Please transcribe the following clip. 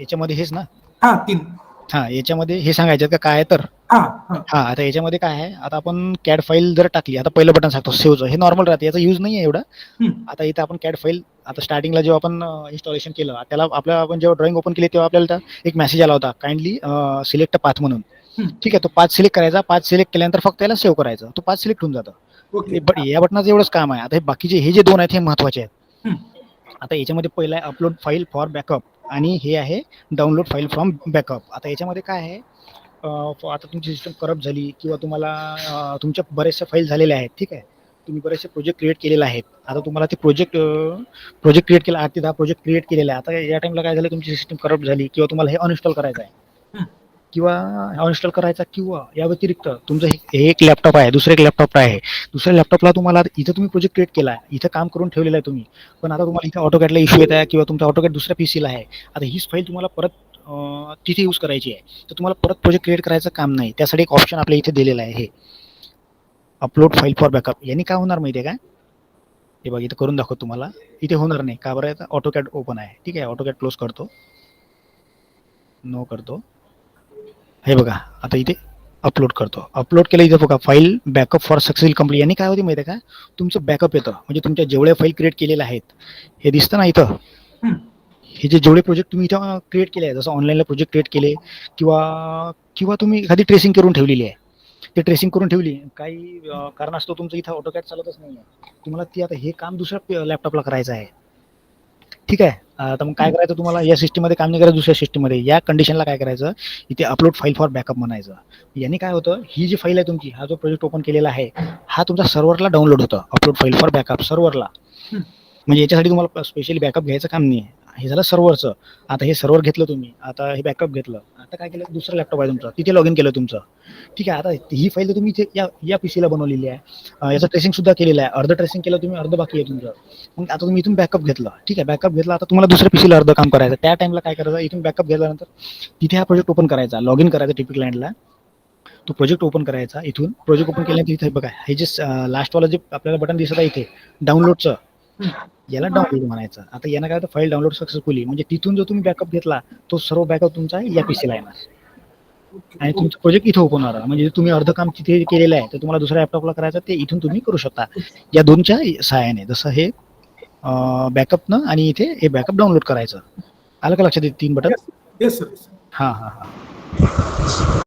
याच्यामध्ये हेच ना? हा तीन. हा याच्यामध्ये हे सांगायचं का काय आहे तर? हा हा. हा आता याच्यामध्ये काय आहे? आता आपण कॅड फाईल जर टाकली आता पहिलं बटन सांगतो सेव्हचं हे नॉर्मल राहते याचा यूज नाही आहे एवढा. हम्म. आता इथं आपण कॅड फाईल आता स्टार्टिंगला जेव्हा आपण इन्स्टॉलेशन केलं त्याला आपल्या आपण जेव्हा ड्रॉइंग ओपन केली तेव्हा आपल्याला त्या एक मेसेज आला होता काइंडली सिलेक्ट पाथ म्हणून. हम्म. ठीक आहे तो पाच सिलेक्ट करायचा पाच सिलेक्ट केल्यानंतर फक्त याला सेव्ह करायचं. तो पाच सिलेक्ट होऊन जातं. ओके. बट या बटनाचं एवढंच काम आहे. आता हे बाकीचे हे जे दोन आहेत हे महत्त्वाचे आहेत. हम्म. आता याच्यामध्ये पहिला आहे अपलोड फाईल फॉर बॅकअप आणि हे आहे डाउनलोड फाईल फ्रॉम बॅकअप आता याच्यामध्ये काय आहे? आता तुमची सिस्टम करप्ट झाली किंवा तुम्हाला तुमच्या बऱ्याचशा फाईल झालेल्या आहेत ठीक आहे? तुम्ही बरेचसे प्रोजेक्ट क्रिएट केलेले आहेत. आता तुम्हाला ते प्रोजेक्ट प्रोजेक्ट क्रिएट केला आठ ते दहा प्रोजेक्ट क्रिएट केलेला आहे आता या टाइमला काय झालं? तुमची सिस्टम करप्ट झाली किंवा तुम्हाला हे अनइन्स्टॉल करायचं आहे. किंवा अनइन्स्टॉल करायचा किंवा या व्यतिरिक्त तुमचं हे हे एक लॅपटॉप आहे दुसरं एक लॅपटॉप आहे. दुसऱ्या लॅपटॉपला तुम्हाला इथं तुम्ही प्रोजेक्ट क्रिएट केला आहे. इथं काम करून ठेवलेलं आहे तुम्ही. पण आता तुम्हाला इथं ऑटोकॅटला इश्यू येत आहे किंवा तुमचा ऑटोकॅट दुसऱ्या पी सीला आहे. आता हीच फाईल तुम्हाला परत तिथे यूज करायची आहे. तर तुम्हाला परत प्रोजेक्ट क्रिएट करायचं काम नाही. त्यासाठी एक ऑप्शन आपल्या इथे दिलेलं आहे हे. अपलोड फाईल फॉर बॅकअप यांनी काय होणार माहिती आहे काय हे बघ इथं करून दाखवतो तुम्हाला. इथे होणार नाही. का बरं? ऑटोकॅट ओपन आहे. ठीक आहे ऑटोकॅट क्लोज करतो. नो करतो. हे बघा आता इथे अपलोड करतो. अपलोड केलं इथे बघा file backup for successful complete यांनी काय होते माहिती आहे का? तुमचं बॅकअप येतं. म्हणजे तुमच्या जेवढ्या फाईल क्रिएट केलेल्या आहेत हे दिसतं ना इथं. हे जे जेवढे प्रोजेक्ट तुम्ही इथं क्रिएट केले आहे जसं ऑनलाईनला प्रोजेक्ट क्रिएट केले किंवा किंवा तुम्ही एखादी ट्रेसिंग करून ठेवलेली आहे. ते ट्रेसिंग करून ठेवली काही कारणास्तव तुमचं इथं ऑटोकॅट चालतच नाही आहे तुम्हाला ती आता हे काम दुसऱ्या लॅपटॉपला करायचं आहे. ठीक आहे. आता मग काय करायचं तुम्हाला? या सिस्टीममध्ये काम नाही करायचं दुसऱ्या सिस्टीममध्ये. या कंडिशनला काय करायचं? इथे अपलोड फाईल फॉर बॅकअप म्हणायचं. याने काय होतं? ही जी फाईल आहे तुमची हा जो प्रोजेक्ट ओपन केलेला आहे हा तुमचा सर्व्हरला डाउनलोड होतं. अपलोड फाईल फॉर बॅकअप सर्व्हरला. म्हणजे याच्यासाठी तुम्हाला स्पेशली बॅकअप घ्यायचं काम नाही हे झालं सर्व्हरचं. आता हे सर्व्हर घेतलं तुम्ही आता हे बॅकअप घेतलं. आता काय केलं? दुसरं लॅपटॉप आहे तुमचं. तिथे लॉग इन केलं तुमचं. ठीक आहे आता ही फाईल तुम्ही इथे या या पीसीला बनवलेली आहे. याचं ट्रेसिंग सुद्धा केलेलं आहे. अर्ध ट्रेसिंग केलं तुम्ही अर्ध बाकी आहे तुमचं. मग आता तुम्ही इथून बॅकअप घेतलं. ठीक आहे बॅकअप घेतला. आता तुम्हाला दुसऱ्या पीसीला अर्ध काम करायचं. त्या टाइमला काय करायचं? इथून बॅकअप घेतल्यानंतर तिथे हा प्रोजेक्ट ओपन करायचा. लॉग इन करायचा टिपिक लँडला तो प्रोजेक्ट ओपन करायचा इथून. प्रोजेक्ट ओपन केल्यानंतर इथे बघा हे जे लास्टवाला जे आपल्याला बटन दिसत आहे इथे डाउनलोडचं याला डाउनलोड म्हणायचं. आता यानं काय फाईल डाउनलोड सक्सेसफुली म्हणजे तिथून जो तुम्ही बॅकअप घेतला तो सर्व बॅकअप तुमचा या पीसीला येणार. आणि तुमचं प्रोजेक्ट इथं ओपन होणार. म्हणजे तुम्ही अर्ध काम तिथे केलेलं आहे तर तुम्हाला दुसऱ्या लॅपटॉपला करायचं ते इथून तुम्ही करू शकता. या दोनच्या सहाय्याने. जसं हे बॅकअपनं आणि इथे हे बॅकअप डाउनलोड करायचं. आलं का लक्षात येते तीन बटन? येस हां हां हां.